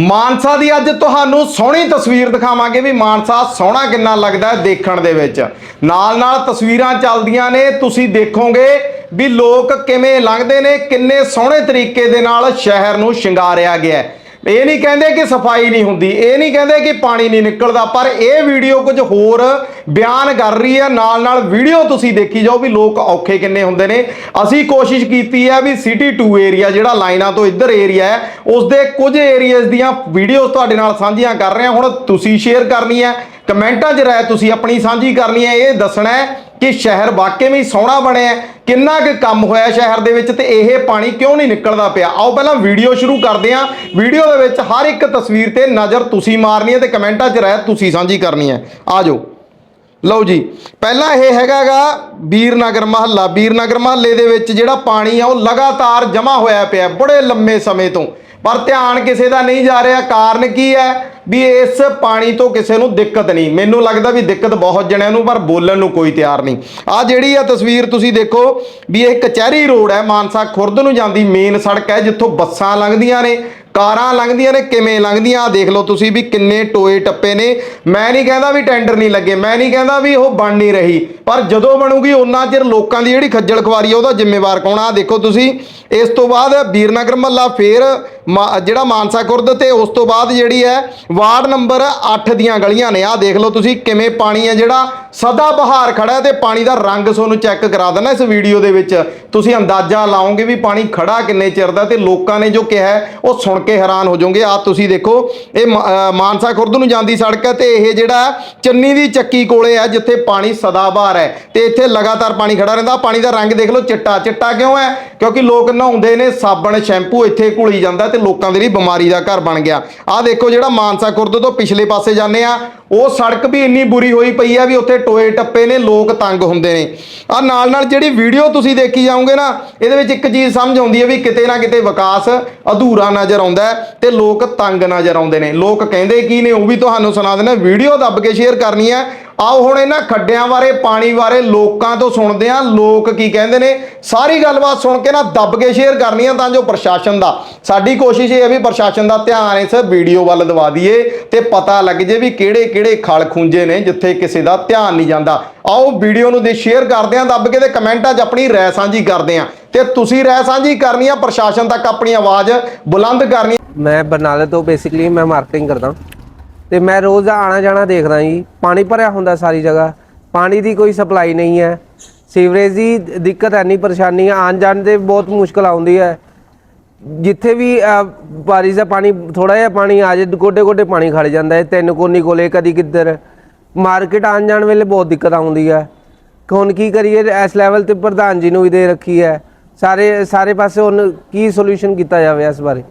ਮਾਨਸਾ ਦੀ ਅੱਜ ਤੁਹਾਨੂੰ ਸੋਹਣੀ ਤਸਵੀਰ ਦਿਖਾਵਾਂਗੇ ਵੀ ਮਾਨਸਾ ਸੋਹਣਾ ਕਿੰਨਾ ਲੱਗਦਾ ਹੈ ਦੇਖਣ ਦੇ ਵਿੱਚ। ਨਾਲ ਨਾਲ ਤਸਵੀਰਾਂ ਚੱਲਦੀਆਂ ਨੇ, ਤੁਸੀਂ ਦੇਖੋਗੇ ਵੀ ਲੋਕ ਕਿਵੇਂ ਲੰਘਦੇ ਨੇ, ਕਿੰਨੇ ਸੋਹਣੇ ਤਰੀਕੇ ਦੇ ਨਾਲ ਸ਼ਹਿਰ ਨੂੰ ਸ਼ਿੰਗਾਰਿਆ ਗਿਆ ਹੈ। ਇਹ ਨਹੀਂ ਕਹਿੰਦੇ ਕਿ ਸਫ਼ਾਈ ਨਹੀਂ ਹੁੰਦੀ, ਇਹ ਨਹੀਂ ਕਹਿੰਦੇ ਕਿ ਪਾਣੀ ਨਹੀਂ ਨਿਕਲਦਾ, ਪਰ ਇਹ ਵੀਡੀਓ ਕੁਝ ਹੋਰ ਬਿਆਨ ਕਰ ਰਹੀ ਹੈ। ਨਾਲ ਨਾਲ ਵੀਡੀਓ ਤੁਸੀਂ ਦੇਖੀ ਜਾਓ ਵੀ ਲੋਕ ਔਖੇ ਕਿੰਨੇ ਹੁੰਦੇ ਨੇ। ਅਸੀਂ ਕੋਸ਼ਿਸ਼ ਕੀਤੀ ਹੈ ਵੀ ਸਿਟੀ 2 ਏਰੀਆ ਜਿਹੜਾ ਲਾਈਨਾਂ ਤੋਂ ਇੱਧਰ ਏਰੀਆ ਹੈ ਉਸ ਦੇ ਕੁਝ ਏਰੀਆਜ਼ ਦੀਆਂ ਵੀਡੀਓਜ਼ ਤੁਹਾਡੇ ਨਾਲ ਸਾਂਝੀਆਂ ਕਰ ਰਹੇ। ਹਾਂ ਹੁਣ ਤੁਸੀਂ ਸ਼ੇਅਰ ਕਰਨੀ ਹੈ, ਕਮੈਂਟਾਂ 'ਚ ਰਾਏ ਤੁਸੀਂ ਆਪਣੀ ਸਾਂਝੀ ਕਰਨੀ ਹੈ, ਇਹ ਦੱਸਣਾ ਹੈ ਕਿ ਸ਼ਹਿਰ ਵਾਕਈ ਵਿੱਚ ਸੋਹਣਾ ਬਣਿਆ ਕਿੰਨਾ ਕੁ ਕੰਮ ਹੋਇਆ ਸ਼ਹਿਰ ਦੇ ਵਿੱਚ ਤੇ ਇਹ ਪਾਣੀ ਕਿਉਂ ਨਹੀਂ ਨਿਕਲਦਾ ਪਿਆ? ਆਓ ਪਹਿਲਾਂ ਵੀਡੀਓ ਸ਼ੁਰੂ ਕਰਦੇ ਹਾਂ। ਵੀਡੀਓ ਦੇ ਵਿੱਚ ਹਰ ਇੱਕ ਤਸਵੀਰ ਤੇ ਨਜ਼ਰ ਤੁਸੀਂ ਮਾਰਨੀ ਹੈ ਤੇ ਕਮੈਂਟਾਂ 'ਚ ਰਹਿ ਤੁਸੀਂ ਸਾਂਝੀ ਕਰਨੀ ਹੈ। ਆ ਜਾਓ। ਲਓ ਜੀ, ਪਹਿਲਾਂ ਇਹ ਹੈਗਾਗਾ ਬੀਰਨਗਰ ਮਹੱਲਾ। ਵੀਰਨਗਰ ਮਹੱਲੇ ਦੇ ਵਿੱਚ ਜਿਹੜਾ ਪਾਣੀ ਆ, ਉਹ ਲਗਾਤਾਰ ਜਮ੍ਹਾਂ ਹੋਇਆ ਪਿਆ ਬੜੇ ਲੰਮੇ ਸਮੇਂ ਤੋਂ। ਪਰ ਧਿਆਨ ਕਿਸੇ ਦਾ ਨਹੀਂ ਜਾ ਰਿਹਾ, ਕਾਰਨ ਕੀ ਹੈ? ਵੀ ਇਸ ਪਾਣੀ ਤੋਂ ਕਿਸੇ ਨੂੰ ਦਿੱਕਤ ਨਹੀਂ। ਮੈਨੂੰ ਲੱਗਦਾ ਵੀ ਦਿੱਕਤ ਬਹੁਤ ਜਣਿਆਂ ਨੂੰ, ਪਰ ਬੋਲਣ ਨੂੰ ਕੋਈ ਤਿਆਰ ਨਹੀਂ। ਆ ਜਿਹੜੀ ਆ ਤਸਵੀਰ ਤੁਸੀਂ ਦੇਖੋ ਵੀ ਇਹ ਕਚਹਿਰੀ ਰੋਡ ਹੈ, ਮਾਨਸਾ ਖੁਰਦ ਨੂੰ ਜਾਂਦੀ ਮੇਨ ਸੜਕ ਹੈ, ਜਿੱਥੋਂ ਬੱਸਾਂ ਲੰਘਦੀਆਂ ਨੇ। ਕਾਰਾਂ ਲੰਘਦੀਆਂ ਨੇ, ਕਿਵੇਂ ਲੰਘਦੀਆਂ? ਆ ਦੇਖ ਲਓ ਤੁਸੀਂ ਵੀ ਕਿੰਨੇ ਟੋਏ ਟੱਪੇ ਨੇ। ਮੈਂ ਨਹੀਂ ਕਹਿੰਦਾ ਵੀ ਟੈਂਡਰ ਨਹੀਂ ਲੱਗੇ, ਮੈਂ ਨਹੀਂ ਕਹਿੰਦਾ ਵੀ ਉਹ ਬਣ ਨਹੀਂ ਰਹੀ। ਪਰ ਜਦੋਂ ਬਣੂਗੀ ਉਹਨਾਂ ਚਿਰ ਲੋਕਾਂ ਦੀ ਜਿਹੜੀ ਖੱਜਲ ਖਵਾਰੀ ਆ, ਉਹਦਾ ਜ਼ਿੰਮੇਵਾਰ ਕੌਣ ਆ? ਦੇਖੋ ਤੁਸੀਂ, ਇਸ ਤੋਂ ਬਾਅਦ ਵੀਰਨਗਰ ਮਹੱਲਾ ਫੇਰ ਮਾ- ਜਿਹੜਾ ਮਾਨਸਾ ਕੁਰਦ ਤੇ ਉਸ ਤੋਂ ਬਾਅਦ ਜਿਹੜੀ ਹੈ, ਵਾਰਡ ਨੰਬਰ 8 ਦੀਆਂ ਗਲੀਆਂ ਨੇ। ਆ ਦੇਖ ਲਓ ਤੁਸੀਂ ਕਿਵੇਂ ਪਾਣੀ ਹੈ ਜਿਹੜਾ, ਸਦਾ ਬਹਾਰ ਖੜਾ ਹੈ ਤੇ ਪਾਣੀ ਦਾ ਰੰਗ ਤੁਹਾਨੂੰ ਚੈੱਕ ਕਰਾ ਦਿੰਦਾ ਇਸ ਵੀਡੀਓ ਦੇ ਵਿੱਚ। ਤੁਸੀਂ ਅੰਦਾਜ਼ਾ ਲਾਓਗੇ ਵੀ ਪਾਣੀ ਖੜਾ ਕਿੰਨੇ ਚਿਰ ਦਾ ਤੇ ਲੋਕਾਂ ਨੇ ਜੋ ਕਿਹਾ ਉਹ ਸੁਣ ਕੇ ਹੈਰਾਨ ਹੋ ਜਾਓਗੇ। ਆ ਤੁਸੀਂ ਦੇਖੋ, ਇਹ ਮ- ਮਾਨਸਾ ਖੁਰਦ ਨੂੰ ਜਾਂਦੀ ਸੜਕ ਹੈ ਤੇ ਇਹ ਜਿਹੜਾ ਚੰਨੀ ਦੀ ਚੱਕੀ ਕੋਲੇ ਹੈ, ਜਿੱਥੇ ਪਾਣੀ ਸਦਾ ਬਹਾਰ ਹੈ। ਤੇ ਇੱਥੇ ਲਗਾਤਾਰ ਪਾਣੀ ਖੜਾ ਰਹਿੰਦਾ। ਪਾਣੀ ਦਾ ਰੰਗ ਦੇਖ ਲਓ, ਚਿੱਟਾ। ਚਿੱਟਾ ਕਿਉਂ ਹੈ? ਕਿਉਂਕਿ ਲੋਕ ਨਹਾਉਂਦੇ ਨੇ, ਸਾਬਣ, ਸ਼ੈਂਪੂ ਇੱਥੇ ਘੁਲੀ ਜਾਂਦਾ ਤੇ ਲੋਕਾਂ ਦੇ ਲਈ ਬਿਮਾਰੀ ਦਾ ਘਰ ਬਣ ਗਿਆ। ਆਹ ਦੇਖੋ ਜਿਹੜਾ ਮਾਨਸਾ ਖੁਰਦ ਤੋਂ ਪਿਛਲੇ ਪਾਸੇ ਜਾਂਦੇ ਆ, ਉਹ ਸੜਕ ਵੀ ਇੰਨੀ ਬੁਰੀ ਹੋਈ ਪਈ ਆ ਵੀ ਉੱਥੇ ਟੋਏ ਟੱਪੇ ਨੇ, ਲੋਕ ਤੰਗ ਹੁੰਦੇ ਨੇ। ਆ ਨਾਲ ਨਾਲ ਜਿਹੜੀ ਵੀਡੀਓ ਤੁਸੀਂ ਦੇਖੀ ਜਾਓਗੇ ਨਾ, ਇਹਦੇ ਵਿੱਚ ਇੱਕ ਚੀਜ਼ ਸਮਝ ਆਉਂਦੀ ਹੈ ਵੀ ਕਿਤੇ ਨਾ ਕਿਤੇ ਵਿਕਾਸ ਅਧੂਰਾ ਨਜ਼ਰ ਆਉਂਦਾ ਹੈ ਤੇ ਲੋਕ ਤੰਗ ਨਜ਼ਰ ਆਉਂਦੇ ਨੇ। ਲੋਕ ਕਹਿੰਦੇ ਕੀ ਨੇ, ਉਹ ਵੀ ਤੁਹਾਨੂੰ ਸੁਣਾ ਦਿੰਦਾ, ਵੀਡੀਓ ਦੱਬ ਕੇ ਸ਼ੇਅਰ ਕਰਨੀ ਹੈ। ਆਓ ਹੁਣ ਇਹਨਾਂ ਖੱਡਿਆਂ ਬਾਰੇ, ਪਾਣੀ ਬਾਰੇ ਲੋਕਾਂ ਤੋਂ ਸੁਣਦੇ ਆ ਲੋਕ ਕੀ ਕਹਿੰਦੇ ਨੇ? ਸਾਰੀ ਗੱਲਬਾਤ ਸੁਣ ਕੇ ਨਾ ਦੱਬ ਕੇ ਸ਼ੇਅਰ ਕਰਨੀ ਆ, ਤਾਂ ਜੋ ਪ੍ਰਸ਼ਾਸਨ ਦਾ। ਸਾਡੀ ਕੋਸ਼ਿਸ਼ ਇਹ ਹੈ ਵੀ ਪ੍ਰਸ਼ਾਸਨ ਦਾ ਧਿਆਨ ਇਸ ਵੀਡੀਓ ਵੱਲ ਦਵਾ ਦਈਏ ਤੇ ਪਤਾ ਲੱਗ ਜੇ ਵੀ ਕਿਹੜੇ ਕਿਹੜੇ ਖਲ ਖੁੰਝੇ ਨੇ ਜਿੱਥੇ ਕਿਸੇ ਦਾ ਧਿਆਨ ਨਹੀਂ ਜਾਂਦਾ। ਆਓ ਵੀਡੀਓ ਨੂੰ ਦੇ ਸ਼ੇਅਰ ਕਰਦੇ ਆ ਦੱਬ ਕੇ ਤੇ ਕਮੈਂਟਾਂ 'ਚ ਆਪਣੀ ਰਾਏ ਸਾਂਝੀ ਕਰਦੇ ਆ ਤੇ ਤੁਸੀਂ ਰਾਏ ਸਾਂਝੀ ਕਰਨੀ ਆ, ਪ੍ਰਸ਼ਾਸਨ ਤੱਕ ਆਪਣੀ ਆਵਾਜ਼ ਬੁਲੰਦ ਕਰਨੀ ਮੈਂ ਬਰਨਾਲੇ ਤੋਂ ਬੇਸਿਕਲੀ ਮੈਂ ਮਾਰਕੀਟਿੰਗ ਕਰਦਾ। ਤੇ ਮੈਂ ਰੋਜ਼ ਦਾ ਆਣਾ ਜਾਣਾ ਦੇਖਦਾ ਜੀ। ਪਾਣੀ ਭਰਿਆ ਹੁੰਦਾ ਸਾਰੀ ਜਗ੍ਹਾ। ਪਾਣੀ ਦੀ ਕੋਈ ਸਪਲਾਈ ਨਹੀਂ ਹੈ। ਸੀਵਰੇਜ ਦੀ ਦਿੱਕਤ ਐਨੀ ਪਰੇਸ਼ਾਨੀ ਆ ਆਉਣ ਜਾਣ ਦੇ ਬਹੁਤ ਮੁਸ਼ਕਲ ਆਉਂਦੀ ਹੈ। ਜਿੱਥੇ ਵੀ ਬਾਰਿਸ਼ ਦਾ ਪਾਣੀ ਥੋੜਾ ਜਿਹਾ ਪਾਣੀ ਆ ਜੇ ਗੋਡੇ ਗੋਡੇ ਪਾਣੀ ਖੜ ਜਾਂਦਾ ਹੈ। ਤਿੰਨ ਕੋਨੀ ਕੋਲੇ, ਕਦੀ ਕਿੱਧਰ। ਮਾਰਕੀਟ ਆਉਣ ਜਾਣ ਵੇਲੇ ਬਹੁਤ ਦਿੱਕਤ ਆਉਂਦੀ ਹੈ। ਹੁਣ ਕੀ ਕਰੀਏ? ਇਸ ਲੈਵਲ ਤੇ ਪ੍ਰਧਾਨ ਜੀ ਨੂੰ ਵੀ ਦੇ ਰੱਖੀ ਹੈ। ਸਾਰੇ ਸਾਰੇ ਪਾਸੇ ਹੁਣ ਕੀ ਸੋਲੂਸ਼ਨ ਕੀਤਾ ਜਾਵੇ ਇਸ ਬਾਰੇ?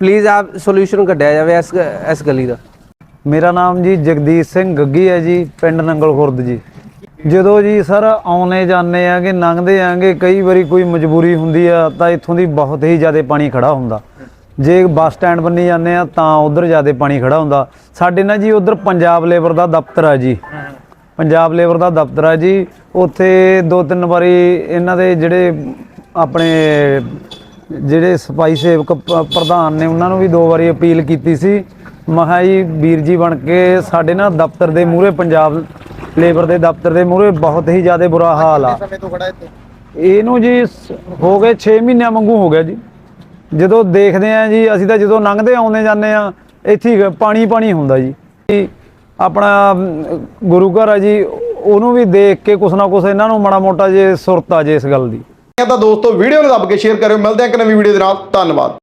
ਪਲੀਜ਼ ਆਪ ਸੋਲੂਸ਼ਨ ਕੱਢਿਆ ਜਾਵੇ ਇਸ ਇਸ ਗਲੀ ਦਾ। ਮੇਰਾ ਨਾਮ ਜੀ ਜਗਦੀਸ਼ ਸਿੰਘ ਗੱਗੀ ਹੈ ਜੀ, ਪਿੰਡ ਨੰਗਲ ਖੁਰਦ ਜੀ। ਜਦੋਂ ਜੀ ਸਰ ਆਉਨੇ ਜਾਂਦੇ ਆਂਗੇ ਲੰਘਦੇ ਆਂਗੇ, ਕਈ ਵਾਰੀ ਕੋਈ ਮਜਬੂਰੀ ਹੁੰਦੀ ਆ, ਤਾਂ ਇੱਥੋਂ ਦੀ ਬਹੁਤ ਹੀ ਜ਼ਿਆਦਾ ਪਾਣੀ ਖੜਾ ਹੁੰਦਾ। ਜੇ ਬੱਸ ਸਟੈਂਡ ਬੰਨੀ ਜਾਂਦੇ ਆ, ਤਾਂ ਉਧਰ ਜ਼ਿਆਦਾ ਪਾਣੀ ਖੜਾ ਹੁੰਦਾ। ਸਾਡੇ ਨਾਲ ਜੀ ਉਧਰ ਪੰਜਾਬ ਲੇਬਰ ਦਾ ਦਫ਼ਤਰ ਆ ਜੀ। ਪੰਜਾਬ ਲੇਬਰ ਦਾ ਦਫ਼ਤਰ ਆ ਜੀ। ਉੱਥੇ ਦੋ ਤਿੰਨ ਵਾਰੀ ਇਹਨਾਂ ਦੇ ਜਿਹੜੇ ਆਪਣੇ ਜਿਹੜੇ ਸਫ਼ਾਈ ਸੇਵਕ ਪ੍ਰਧਾਨ ਨੇ, ਉਹਨਾਂ ਨੂੰ ਵੀ ਦੋ ਵਾਰੀ ਅਪੀਲ ਕੀਤੀ ਸੀ। ਮਹਾ ਜੀ ਵੀਰ ਜੀ ਬਣ ਕੇ ਸਾਡੇ ਨਾ ਦਫ਼ਤਰ ਦੇ ਮੂਹਰੇ ਪੰਜਾਬ ਲੇਬਰ ਦੇ ਦਫ਼ਤਰ ਦੇ ਮੂਹਰੇ ਬਹੁਤ ਹੀ ਜ਼ਿਆਦਾ ਬੁਰਾ ਹਾਲ ਆ। ਸਮੇਂ ਤੋਂ ਖੜਾ ਇੱਥੇ? ਇਹਨੂੰ ਜੀ ਸ- ਹੋ ਗਏ 6 ਮਹੀਨਿਆਂ ਵਾਂਗੂ ਹੋ ਗਿਆ ਜੀ। ਜਦੋਂ ਦੇਖਦੇ ਆ ਜੀ ਅਸੀਂ ਤਾਂ ਜਦੋਂ ਲੰਘਦੇ ਆਉਂਦੇ ਜਾਂਦੇ ਆ ਇੱਥੇ ਹੀ ਪਾਣੀ ਪਾਣੀ ਹੁੰਦਾ ਜੀ। ਜੀ, ਆਪਣਾ ਅਮ, ਗੁਰੂ ਘਰ ਆ ਜੀ ਉਹਨੂੰ ਵੀ ਦੇਖ ਕੇ ਕੁਛ ਨਾ ਕੁਛ ਇਹਨਾਂ ਨੂੰ ਮਾੜਾ ਮੋਟਾ ਜੇ ਸੁਰਤ ਆ ਜੇ ਇਸ ਗੱਲ ਦੀ। ਤਾਂ ਦੋਸਤੋ ਵੀਡੀਓ ਨੂੰ ਦੱਬ ਕੇ ਸ਼ੇਅਰ ਕਰਿਓ। ਮਿਲਦੇ ਹਾਂ ਇੱਕ ਨਵੀਂ ਵੀਡੀਓ ਦੇ ਨਾਲ। ਧੰਨਵਾਦ।